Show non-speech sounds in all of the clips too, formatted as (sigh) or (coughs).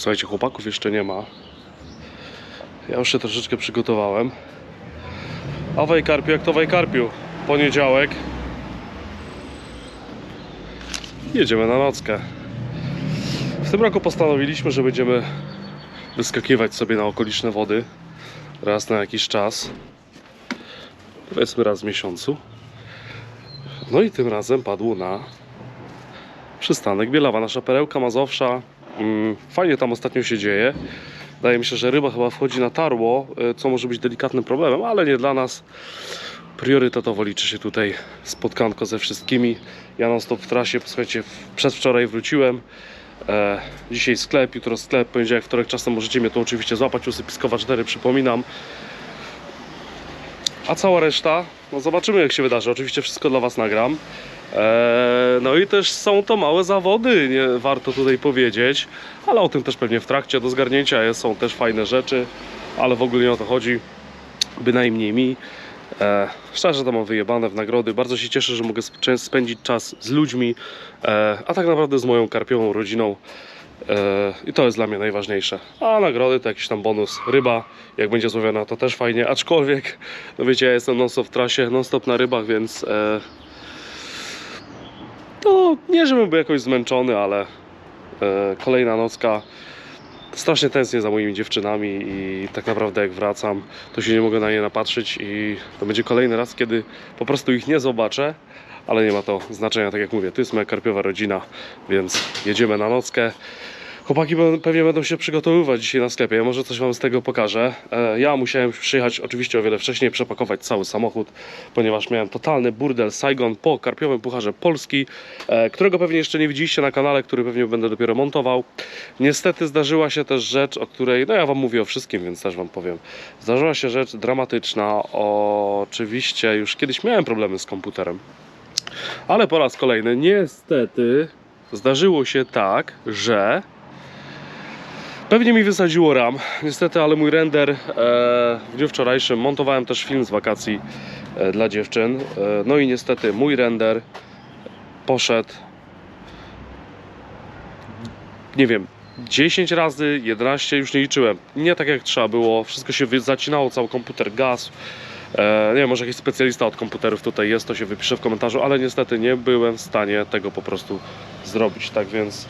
Słuchajcie, chłopaków jeszcze nie ma. Ja już się troszeczkę przygotowałem. A Wajkarpiu, jak to Wajkarpiu? Poniedziałek. Jedziemy na nockę. W tym roku postanowiliśmy, że będziemy wyskakiwać sobie na okoliczne wody raz na jakiś czas. Powiedzmy raz w miesiącu. No i tym razem padło na przystanek Bielawa, nasza perełka Mazowsza. Mm, Fajnie tam ostatnio się dzieje. Wydaje mi się, że ryba chyba wchodzi na tarło, y, co może być delikatnym problemem, ale nie dla nas. Priorytetowo liczy się tutaj spotkanko ze wszystkimi. Ja non stop w trasie, słuchajcie, przedwczoraj wróciłem. E, dzisiaj sklep, jutro sklep, poniedziałek, wtorek czasem możecie mnie tu oczywiście złapać u Sypiskowa 4, przypominam. A cała reszta, no zobaczymy jak się wydarzy. Oczywiście wszystko dla Was nagram. Eee, no i też są to małe zawody, nie warto tutaj powiedzieć, ale o tym też pewnie w trakcie do zgarnięcia jest, są też fajne rzeczy, ale w ogóle nie o to chodzi, bynajmniej mi. E, szczerze to mam wyjebane w nagrody. Bardzo się cieszę, że mogę sp- spędzić czas z ludźmi, e, a tak naprawdę z moją karpiową rodziną. E, I to jest dla mnie najważniejsze. A nagrody to jakiś tam bonus. Ryba, jak będzie złowiona, to też fajnie. Aczkolwiek, no wiecie, ja jestem non-stop w trasie, non-stop na rybach, więc e, to nie, żebym był jakoś zmęczony, ale e, kolejna nocka. Strasznie tęsknię za moimi dziewczynami i tak naprawdę jak wracam, to się nie mogę na nie napatrzeć i to będzie kolejny raz, kiedy po prostu ich nie zobaczę, ale nie ma to znaczenia, tak jak mówię, to jest moja karpiowa rodzina, więc jedziemy na nockę. Chłopaki pewnie będą się przygotowywać dzisiaj na sklepie, ja może coś Wam z tego pokażę. E, Ja musiałem przyjechać oczywiście o wiele wcześniej, przepakować cały samochód, ponieważ miałem totalny burdel Saigon po karpiowym pucharze Polski, e, którego pewnie jeszcze nie widzieliście na kanale, który pewnie będę dopiero montował. Niestety zdarzyła się też rzecz, o której, no ja Wam mówię o wszystkim, więc też Wam powiem. Zdarzyła się rzecz dramatyczna, oczywiście już kiedyś miałem problemy z komputerem, ale po raz kolejny niestety zdarzyło się tak, że Pewnie mi wysadziło RAM, niestety, ale mój render e, w dniu wczorajszym montowałem też film z wakacji e, dla dziewczyn. E, no i niestety mój render poszedł nie wiem, 10 razy, 11 już nie liczyłem. Nie tak jak trzeba było, wszystko się zacinało, cały komputer gasł. E, nie wiem, może jakiś specjalista od komputerów tutaj jest, to się wypisze w komentarzu, ale niestety nie byłem w stanie tego po prostu zrobić. Tak więc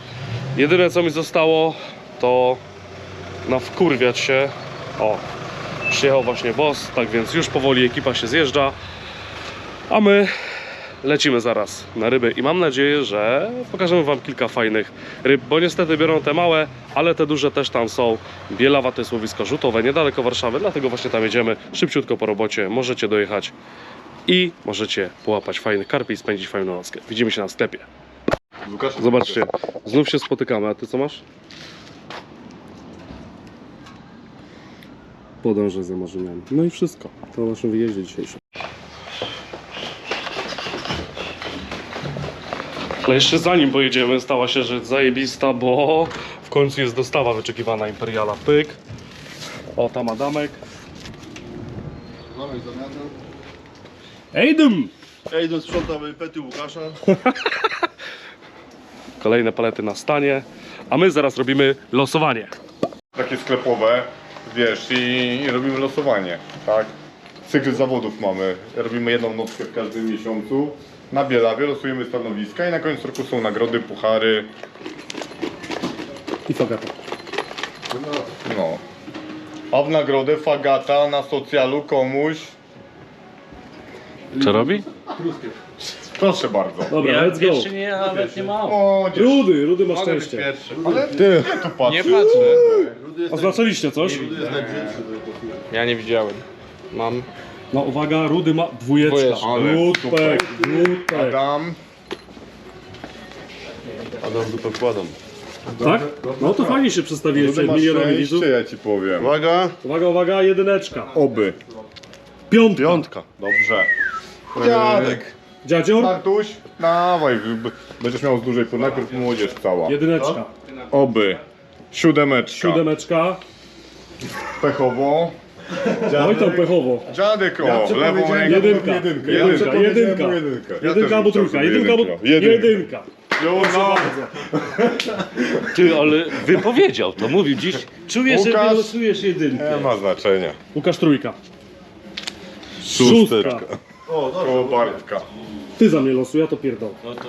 jedyne co mi zostało to na wkurwiać się. O, przyjechał właśnie boss, tak więc już powoli ekipa się zjeżdża, a my lecimy zaraz na ryby i mam nadzieję, że pokażemy Wam kilka fajnych ryb, bo niestety biorą te małe, ale te duże też tam są. Bielawa to jest łowisko rzutowe, niedaleko Warszawy, dlatego właśnie tam jedziemy szybciutko po robocie, możecie dojechać i możecie połapać fajny karpie i spędzić fajną nockę. Widzimy się na sklepie. Zobaczcie, znów się spotykamy, a Ty co masz? Podążę za marzeniami. No i wszystko. To naszym wyjeździe dzisiejszym. Ale jeszcze zanim pojedziemy, stała się rzecz zajebista, bo w końcu jest dostawa wyczekiwana Imperiala Pyk. O, tam Adamek. Mamy zamianę. Ejdym! Ej, do sprzątamy pety Łukasza. (laughs) Kolejne palety na stanie, a my zaraz robimy losowanie. Takie sklepowe, wiesz, i robimy losowanie, tak? Cykl zawodów mamy. Robimy jedną nockę w każdym miesiącu. Na Bielawie losujemy stanowiska i na końcu roku są nagrody, puchary. I fagata. No. A w nagrodę fagata na socjalu komuś. Co robi? Proszę bardzo. Dobra, Ja let's go. pierwszy nie, nawet nie mam. O. Rudy, Rudy Mogę być szczęście. pierwszy. Ale ty, nie tu patrz. Nie patrzę. Oznaczyliście coś? Ja nie widziałem. Mam. No uwaga, Rudy ma dwójeczka. Dwójeczka. Ale Rudpek, super. Rudpek. Adam. Adam dupę wkładam. Tak? No to fajnie się przedstawiłeś Rudy przed masz milionami widzów. szczęście, ja ci powiem. Uwaga! Uwaga, uwaga, jedyneczka. Oby. Piątka. Piątka. Dobrze. Dziadek. Dziadzior? Martuś, dawaj, b- będziesz miał z dużej pół, najpierw młodzież cała. Jedyneczka. Oby. Siódemeczka. Siódemeczka. Pechowo. Oj tam pechowo. Dziadek o, lewą ręką. Jedynka. Jedynka, jedynka. jedynkę. Ja Jedynka albo trójka. sobie Jedynka albo... jedynkę. Jedynka. Jedynka. Jo, no. Ty, ale wypowiedział to, mówił dziś. Czuję, że Łukasz. wylosujesz jedynkę. Nie ma znaczenia. Łukasz Trójka. Szósteczka. Koło Bartka. Ty za mnie losuj, ja to pierdolę. No to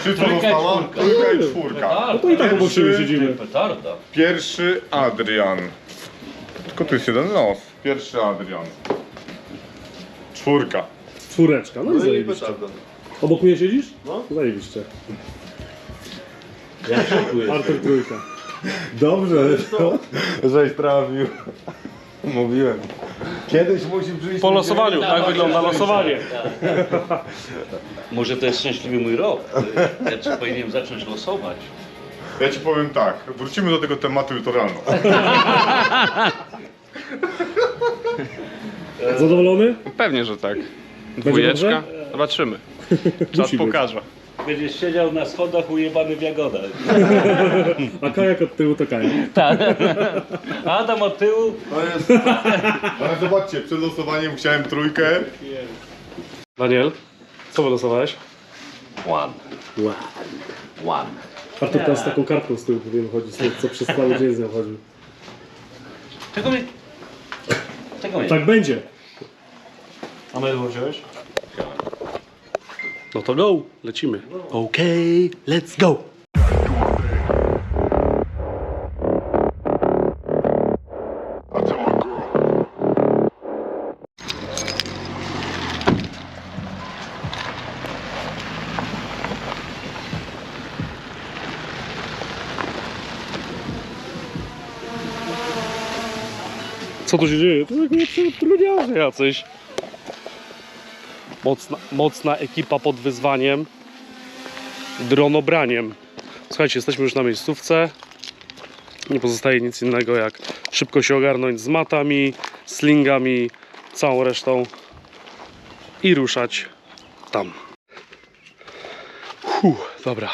Wszystko Trójka i czwórka. Trójka i czwórka. petarda. To i tak obok siebie siedzimy. Petarda. Pierwszy Adrian. Tylko tu jest jeden los. Pierwszy Adrian. Czwórka. Czwóreczka, no i zajebiście. Obok mnie siedzisz? No. Zajebiście. Ja w szoku jestem. Artur Trójka. Dobrze, żeś trafił. Mówiłem. Kiedyś musi przyjść... Po losowaniu, tak wygląda losowanie. Może to jest szczęśliwy mój rok. Ja czy powinienem zacząć losować. Ja ci powiem tak, wrócimy do tego tematu jutro rano. Zadowolony? Pewnie, że tak. Dwójeczka. Zobaczymy. Czas Musi być. pokaże. Będziesz siedział na schodach ujebany w jagodach. (laughs) A kajak od tyłu to kajak. Tak. Adam od tyłu. Ale zobaczcie, przed losowaniem chciałem trójkę. Daniel, co wylosowałeś? One. Wow. One. Artur teraz z taką kartką z tyłu powinien chodzić, co przez cały dzień z nią chodził. Czego mnie... Czego mnie... Tak będzie. A my wziąłeś? No to go, lecimy. Okej, let's go. Co tu się dzieje? To jakieś trudniarze jacyś. Mocna, mocna ekipa pod wyzwaniem. Dronobraniem. Słuchajcie, jesteśmy już na miejscówce. Nie pozostaje nic innego jak szybko się ogarnąć z matami, slingami, całą resztą i ruszać tam. Huh, dobra.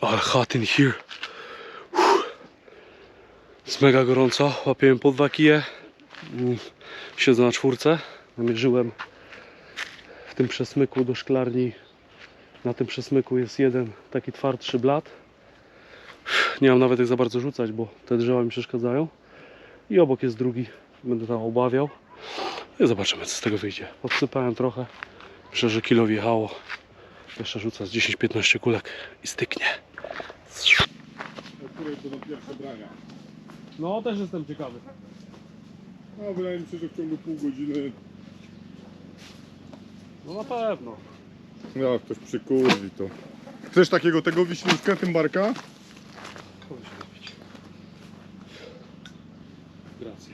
Ale hot in here. Huh. Jest mega gorąco. Łapiłem po dwa kije. Mm, Siedzę na czwórce. Namierzyłem w tym przesmyku do szklarni. Na tym przesmyku jest jeden taki twardszy blat. Nie mam nawet jak za bardzo rzucać, bo te drzewa mi przeszkadzają. I obok jest drugi. Będę tam obawiał. No I zobaczymy co z tego wyjdzie. Podsypałem trochę. Myślę, że kilo wjechało. Jeszcze rzucę z 10-15 kulek i styknie. No też jestem ciekawy. No, wydaje mi się, że w ciągu pół godziny No na pewno. no, ktoś przykurwi to. Chcesz takiego tego wiśniówkę, tym barka? Kogo się napić? Grazie.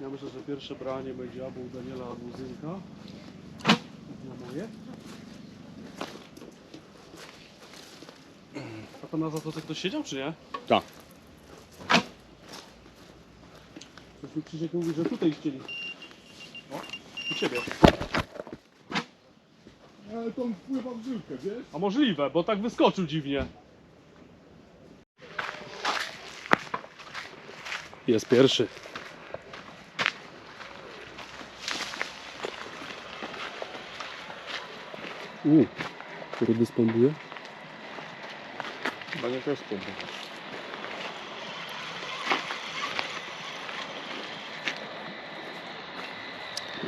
Ja myślę, że pierwsze branie będzie albo u Daniela, albo u Zynka. Moje. A tam na zatoce ktoś siedział, czy nie? Tak. Coś mi Krzysiek mówi, że tutaj chcieli. O, u ciebie. Ale to on wpływa w żyłkę, wiesz? A możliwe, bo tak wyskoczył dziwnie. Jest pierwszy. Uuu, rudy spąduje. Chyba nie też spoko.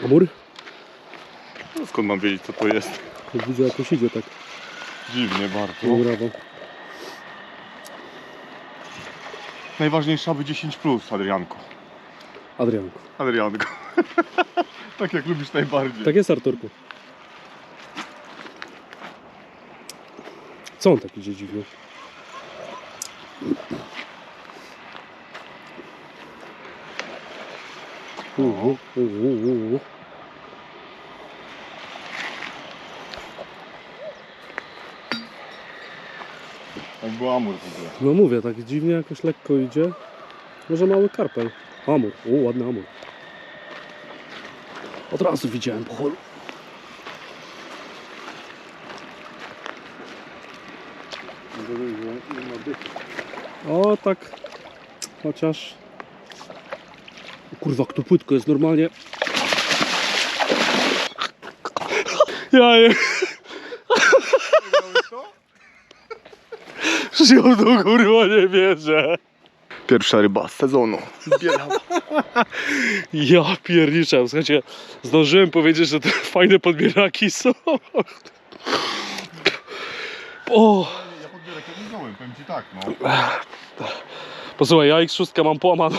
Amur? No, skąd mam wiedzieć co to jest? Widzę jakoś idzie tak. Dziwnie bardzo. Brawo. Najważniejsza aby 10 plus, Adrianko. Adrianku. Adrianko. (laughs) tak jak lubisz najbardziej. Tak jest Arturku. Co on taki idzie dziwnie? Uhu, uhu, uhu. Jak był amur w ogóle. No mówię, tak dziwnie jakoś lekko idzie. Może mały karpel. Amur, o ładny amur. Od razu widziałem po holu. O tak. Chociaż. O Kurwa, jak to płytko jest normalnie. Ja je. Że ja w to kurwa nie wierzę. Pierwsza ryba z sezonu. Ja pierniczę. Słuchajcie, zdążyłem powiedzieć, że te fajne podbieraki są. O, Ja podbierak nie wziąłem, powiem ci tak, no. posłuchaj, ja X6 mam połamaną.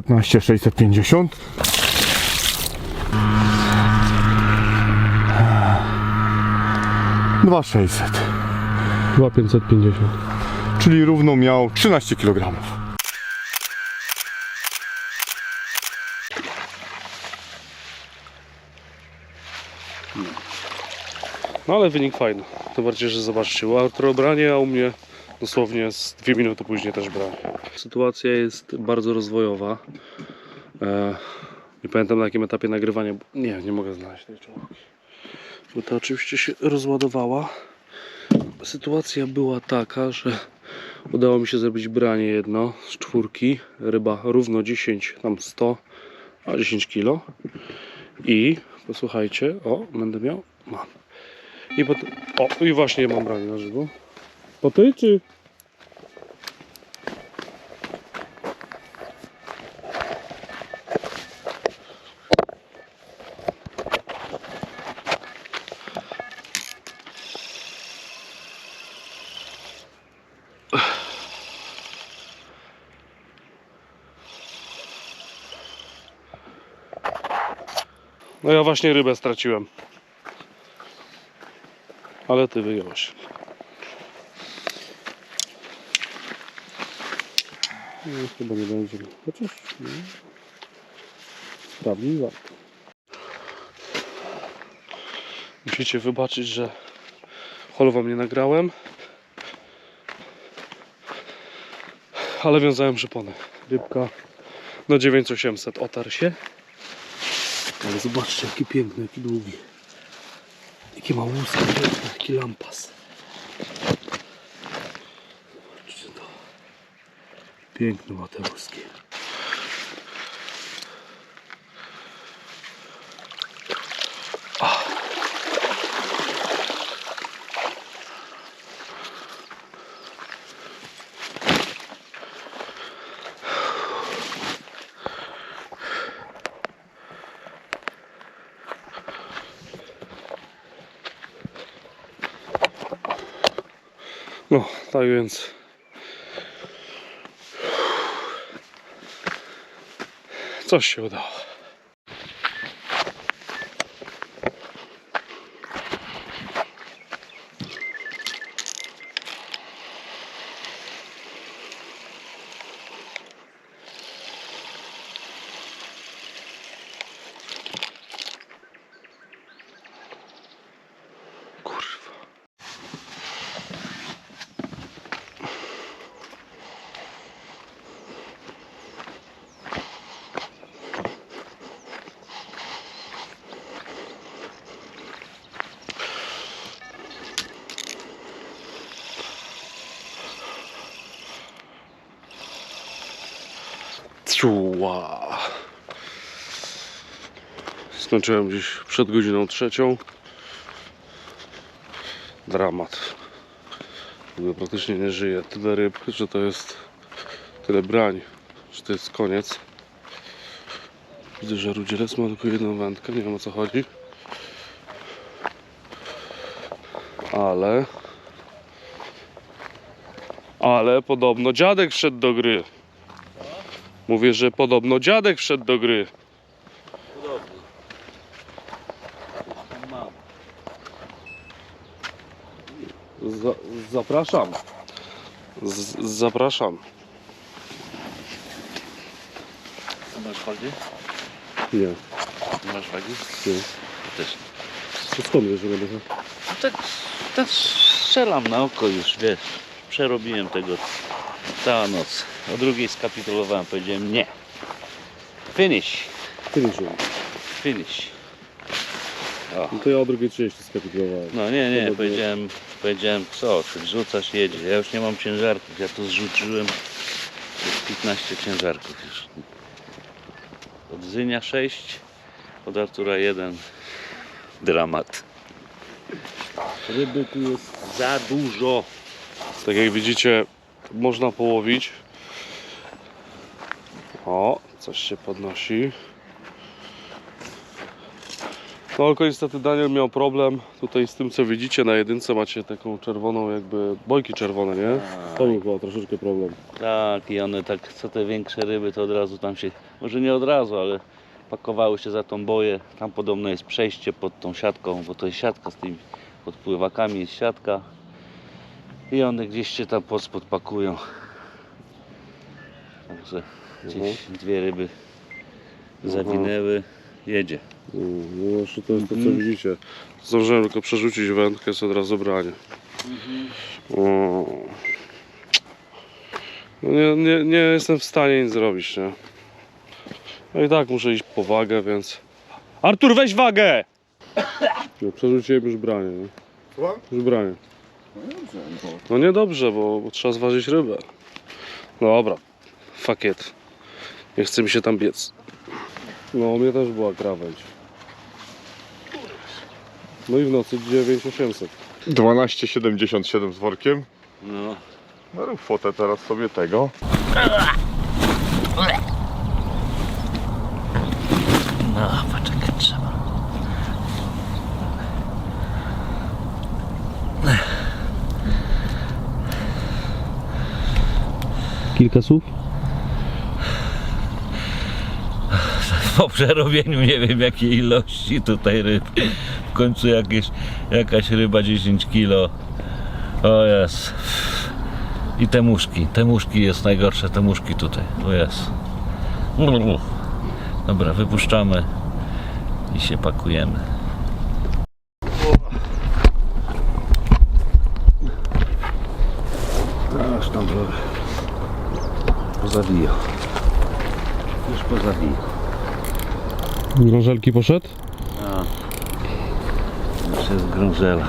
115 650 2600 2550 czyli równo miał 13 kg no ale wynik fajny. To bardziej, że zobaczcie, łatwe obranie, a u mnie dosłownie z dwie minuty później też branie. Sytuacja jest bardzo rozwojowa. E, nie pamiętam na jakim etapie nagrywania. Nie, nie mogę znaleźć tej czołówki. Bo to oczywiście się rozładowała. Sytuacja była taka, że udało mi się zrobić branie jedno z czwórki. Ryba równo 10, tam 100, a 10 kilo. I posłuchajcie, o, będę miał, mam. I potem, o, i właśnie mam branie na żywo. Czy? No ja właśnie rybę straciłem. Ale ty wyjąłeś. No, chyba nie będzie. Chociaż. No. Warto. Musicie wybaczyć, że hol wam nie nagrałem. Ale wiązałem przypony. Rybka no 9800 otarł się. Ale zobaczcie jaki piękny, jaki długi. Jakie ma łuski, jaki lampas. Zobaczcie to. Piękne ma te łuski. No, tak więc. Coś się udało. Ciua. Skończyłem gdzieś przed godziną trzecią. Dramat. W praktycznie nie żyje. Tyle ryb, że to jest tyle brań, że to jest koniec. Widzę, że Rudzielec ma tylko jedną wędkę, nie wiem o co chodzi. Ale... Ale podobno dziadek wszedł do gry. Mówię, że podobno dziadek wszedł do gry. Za, zapraszam. Z, zapraszam. Masz wagi? Nie, Masz wagi? nie. Też. To skąd wiesz, że będę No tak, tak strzelam na oko już, wiesz. Przerobiłem tego cała noc. O drugiej skapitulowałem, powiedziałem nie. Finish, Finiszyłem. finish. No to ja o drugiej 30 skapitulowałem. No nie, nie, powiedziałem, powiedziałem co, ty wrzucasz, jedzie. Ja już nie mam ciężarków, ja to zrzuciłem. Jest 15 ciężarków już. Od Zynia 6, od Artura 1. Dramat. Ryby tu jest za dużo. Tak jak widzicie, można połowić. O, coś się podnosi. No tylko niestety Daniel miał problem tutaj z tym co widzicie na jedynce macie taką czerwoną jakby bojki czerwone, nie? To był chyba troszeczkę problem. Tak, i one tak, co te większe ryby, to od razu tam się, może nie od razu, ale pakowały się za tą boję. Tam podobno jest przejście pod tą siatką, bo to jest siatka z tymi podpływakami, jest siatka. I one gdzieś się tam pod spod pakują. Także gdzieś dwie ryby zawinęły, jedzie. Mm, No właśnie to jest to co Mhm. widzicie. Zdążyłem tylko przerzucić wędkę, jest od razu branie. O. No nie, nie, nie jestem w stanie nic zrobić, nie? No i tak muszę iść po wagę, więc... Artur, weź wagę! (coughs) No, przerzuciłem już branie, nie? Już branie. No dobrze, no. No niedobrze, bo, bo trzeba zważyć rybę. Dobra, fuck it. Nie chce mi się tam biec. No, u mnie też była krawędź. No i w nocy 9800. 12,77 z workiem. No, No rób fotę teraz sobie tego. no poczekaj, Kilka słów? (laughs) po przerobieniu nie wiem jakiej ilości tutaj ryb. W końcu jakieś, jakaś ryba 10 kilo. O jest. I te muszki. Te muszki jest najgorsze, te muszki tutaj. O jest. Dobra, wypuszczamy i się pakujemy. Aż tam trochę pozawija. Już pozawija. Grążelki poszedł? A, jest grążela.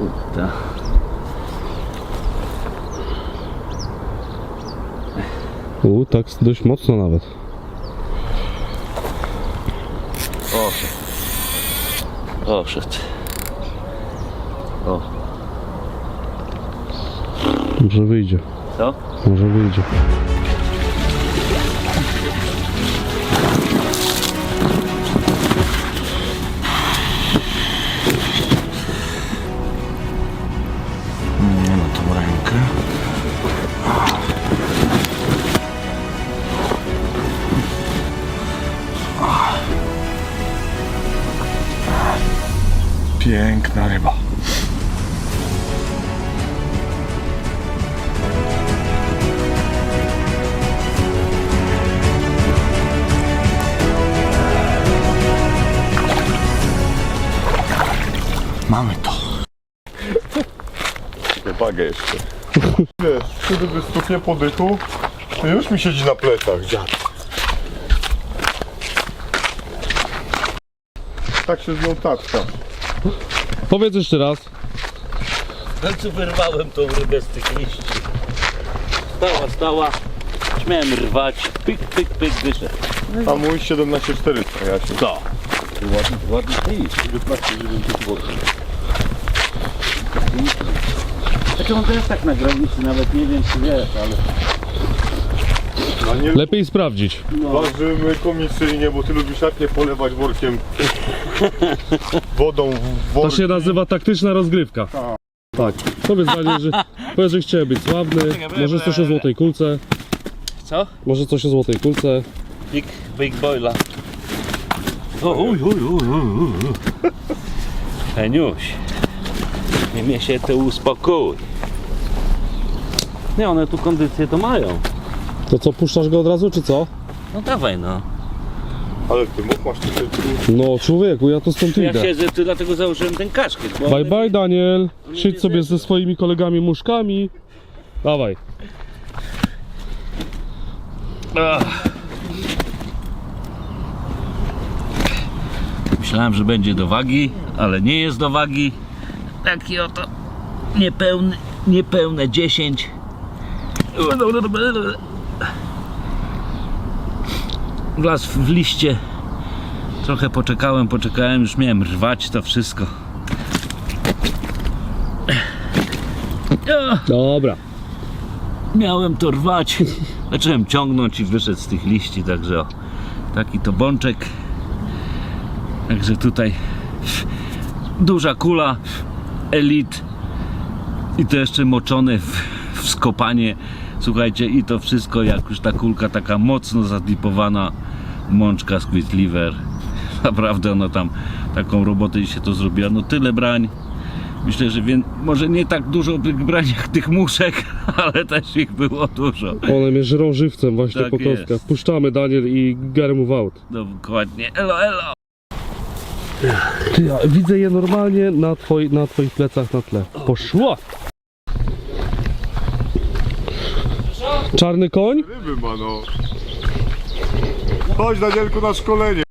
Uta. U, tak dość mocno nawet. Poszedł. Poszedł. O, Może wyjdzie. co? Może wyjdzie. Kiedy wystupnie po dychu, to już mi siedzi na plecach, dziad. Tak się z nią taczka. Powiedz jeszcze raz. W końcu wyrwałem tą rybę z tych liści. Stała, stała. Śmiałem rwać. Pyk, pyk, pyk, wyszedł. A mój 17400, ja się. Co? Ładny, ładny liść. 19, 9 zł. Znaczy on też tak na granicy, nawet nie wiem czy wiesz, ale... Daniel, Lepiej sprawdzić. ważymy komisyjnie, bo ty lubisz jak nie polewać workiem (laughs) wodą w To worki. się nazywa taktyczna rozgrywka. Tak. Powiedz Daniel, że, powiedz, że chciałem być sławny. Może coś o złotej kulce. Co? Może coś o złotej kulce. Big, big boila. O, uj, uj, uj, uj, uj. Heniuś, nie mnie się to uspokój. Nie, one tu kondycję to mają. To co, puszczasz go od razu, czy co? No dawaj no. Ale ty mów, masz tutaj tu. No człowieku, ja to stąd Ja idę. siedzę, tu dlatego założyłem ten kaszkiet. Bo Bye one- bye Daniel. nie Siedź sobie ze swoimi kolegami muszkami. Dawaj. Myślałem, że będzie do wagi, ale nie jest do wagi. Taki oto niepełny, niepełne 10. Wlazł w liście. Trochę poczekałem, poczekałem, już miałem rwać to wszystko. Dobra. Miałem to rwać. Zacząłem ciągnąć i wyszedł z tych liści, także o, taki to bączek. Także tutaj duża kula, elit i to jeszcze moczone w, w skopanie. Słuchajcie, i to wszystko jak już ta kulka taka mocno zadlipowana mączka squid liver. (laughs) Naprawdę ona tam taką robotę się to zrobiła. No tyle brań. Myślę, że wię... może nie tak dużo tych brań jak tych muszek, (laughs) ale też ich było dużo. One mnie żrą żywcem właśnie Tak po kostkach. Puszczamy Daniel i get move out. Dokładnie. Elo, elo. Ty, ja widzę je normalnie na, twoi, na twoich plecach na tle. Poszła! Czarny koń? Ryby ma no. Chodź Danielku na szkolenie.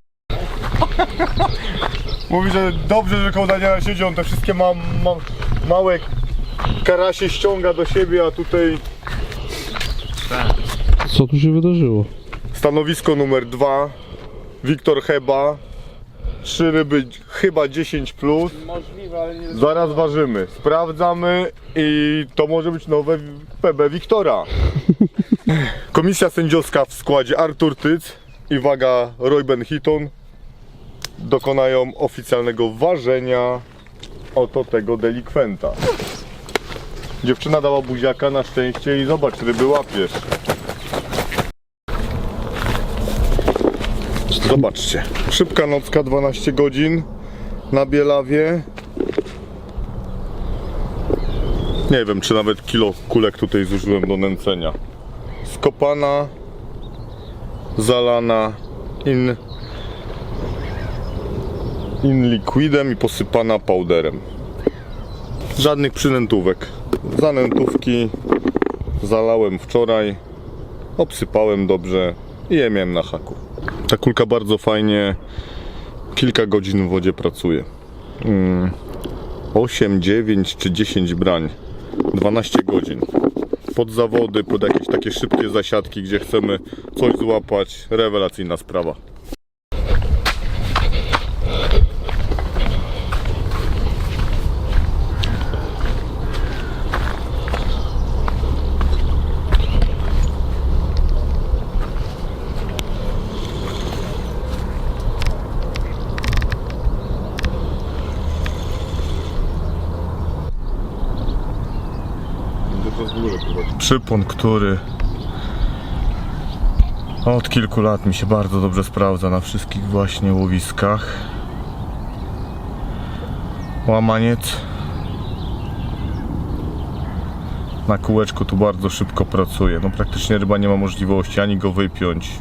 Mówi, że dobrze, że koło Daniela siedzi, on te wszystkie ma, ma, małe karasie ściąga do siebie, a tutaj Co tu się wydarzyło? stanowisko numer dwa. Wiktor Heba. Trzy ryby, chyba 10 plus. Zaraz ważymy, sprawdzamy i to może być nowe PB Wiktora. Komisja sędziowska w składzie Artur Tyc i waga Royben Hitton dokonają oficjalnego ważenia oto tego delikwenta. Dziewczyna dała buziaka na szczęście i zobacz, ryby łapiesz. Zobaczcie. Szybka nocka, 12 godzin na Bielawie. Nie wiem, czy nawet kilo kulek tutaj zużyłem do nęcenia. Skopana, zalana in, in liquidem i posypana powderem. Żadnych przynętówek. Zanętówki zalałem wczoraj, obsypałem dobrze i je miałem na haku. Ta kulka bardzo fajnie kilka godzin w wodzie pracuje. Mm, 8, 9 czy 10 brań. 12 godzin. Pod zawody, pod jakieś takie szybkie zasiadki, gdzie chcemy coś złapać. Rewelacyjna sprawa. Przypon, który od kilku lat mi się bardzo dobrze sprawdza na wszystkich właśnie łowiskach. Łamaniec. Na kółeczku tu bardzo szybko pracuje. No praktycznie ryba nie ma możliwości ani go wypiąć.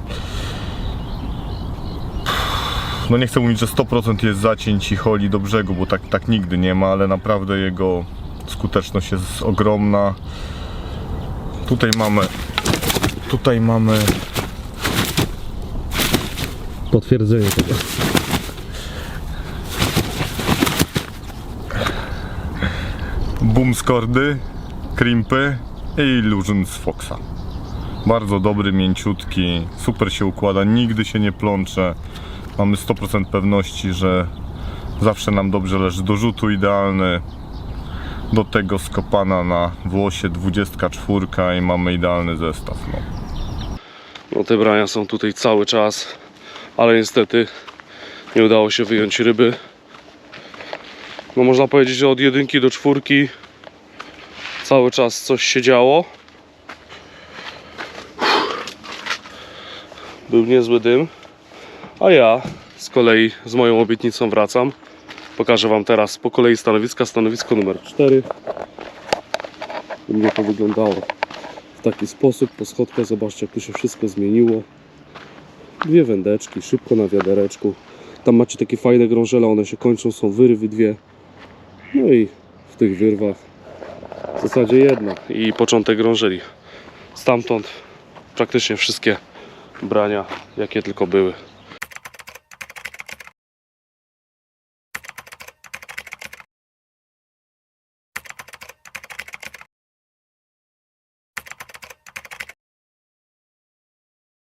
No nie chcę mówić, że 100% jest zacięć i holi do brzegu, bo tak, tak nigdy nie ma, ale naprawdę jego skuteczność jest ogromna. Tutaj mamy. Tutaj mamy. Potwierdzenie tego. Boomskordy, krimpy i Illusion z Foxa. Bardzo dobry, mięciutki, super się układa, nigdy się nie plącze. Mamy 100% pewności, że zawsze nam dobrze leży do rzutu idealny. Do tego skopana na włosie 24 i mamy idealny zestaw. No. No te brania są tutaj cały czas, ale niestety nie udało się wyjąć ryby. No można powiedzieć, że od jedynki do czwórki cały czas coś się działo. Był niezły dym, a ja z kolei z moją obietnicą wracam. Pokażę Wam teraz po kolei stanowiska. Stanowisko numer 4. U mnie to wyglądało w taki sposób. Po schodkach zobaczcie, jak tu się wszystko zmieniło. Dwie wędeczki, szybko na wiadereczku. Tam macie takie fajne grążele, one się kończą, są wyrwy dwie. No i w tych wyrwach w zasadzie jedna i początek grążeli. Stamtąd praktycznie wszystkie brania, jakie tylko były.